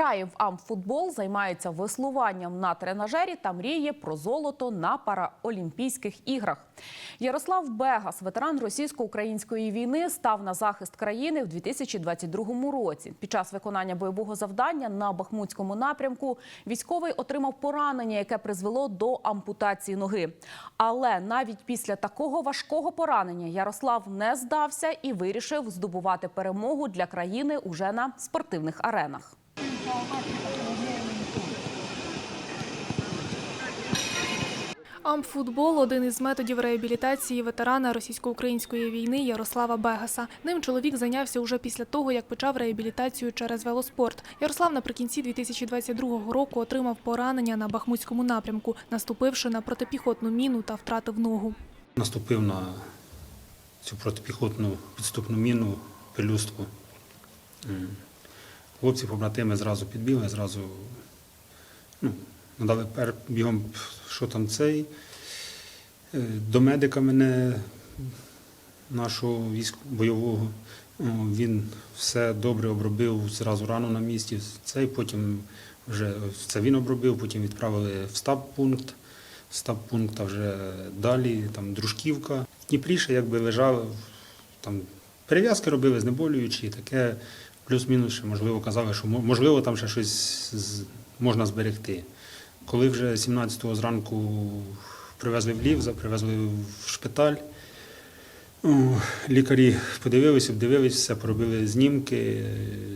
Грає в амфутбол, займається веслуванням на тренажері та мріє про золото на параолімпійських іграх. Ярослав Бегас, ветеран російсько-української війни, став на захист країни в 2022 році. Під час виконання бойового завдання на Бахмутському напрямку військовий отримав поранення, яке призвело до ампутації ноги. Але навіть після такого важкого поранення Ярослав не здався і вирішив здобувати перемогу для країни уже на спортивних аренах. Амфутбол один із методів реабілітації ветерана російсько-української війни Ярослава Бегаса. Ним чоловік зайнявся уже після того, як почав реабілітацію через велоспорт. Ярослав наприкінці 2022 року отримав поранення на Бахмутському напрямку, наступивши на протипіхотну міну та втратив ногу. наступив на цю протипіхотну підступну міну, пелюстку. Хлопці, побратими зразу підбігли, зразу ну, надали бігом, що там цей. Е, До медика мене, нашого військ бойового. Він все добре обробив, зразу рану на місці. Цей потім вже це він обробив, потім відправили в стаб-пункт. Стаб-пункт, а вже далі, там дружківка. В Дніпрі якби лежав, там перев'язки робили знеболюючі, таке плюс-мінус, ще, можливо, казали, що можливо там ще щось можна зберегти. Коли вже 17-го зранку привезли в Лів, привезли в шпиталь, лікарі подивилися, обдивилися, все, поробили знімки,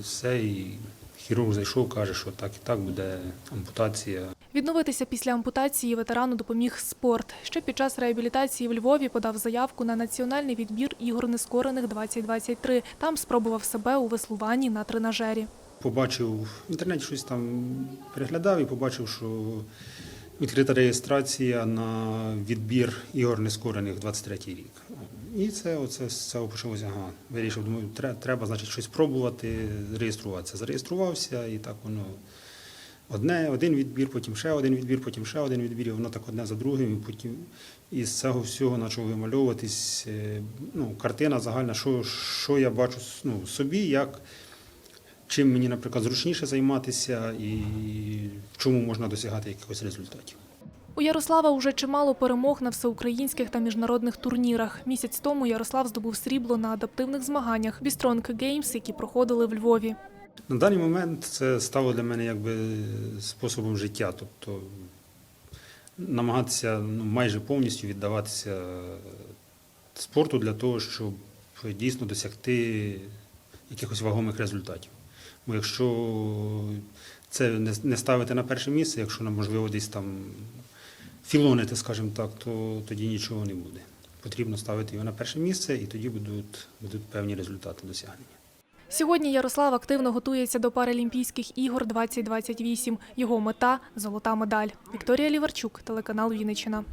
все, і хірург зайшов, каже, що так і так буде ампутація. Відновитися після ампутації ветерану допоміг спорт. Ще під час реабілітації в Львові подав заявку на національний відбір ігор нескорених 2023. Там спробував себе у веслуванні на тренажері. Побачив в інтернеті щось там переглядав і побачив, що відкрита реєстрація на відбір ігор нескорених 23 рік. І це оце з цього почалося. Ага, вирішив, думаю, тре- треба, значить, щось пробувати, реєструватися. Зареєструвався, і так воно одне, один відбір, потім ще один відбір, потім ще один відбір, і воно так одне за другим, і потім із цього всього почав вимальовуватись е, ну, картина загальна, що, що я бачу ну, собі, як чим мені, наприклад, зручніше займатися і чому можна досягати якихось результатів. У Ярослава уже чимало перемог на всеукраїнських та міжнародних турнірах. Місяць тому Ярослав здобув срібло на адаптивних змаганнях Бістронг Геймс, які проходили в Львові. На даний момент це стало для мене якби способом життя, тобто намагатися ну, майже повністю віддаватися спорту для того, щоб дійсно досягти якихось вагомих результатів. Бо якщо це не ставити на перше місце, якщо нам можливо десь там філонити, скажімо так, то тоді нічого не буде. Потрібно ставити його на перше місце, і тоді будуть, будуть певні результати досягнення. Сьогодні Ярослав активно готується до Паралімпійських ігор 2028. Його мета золота медаль. Вікторія Ліварчук, телеканал Вінниччина.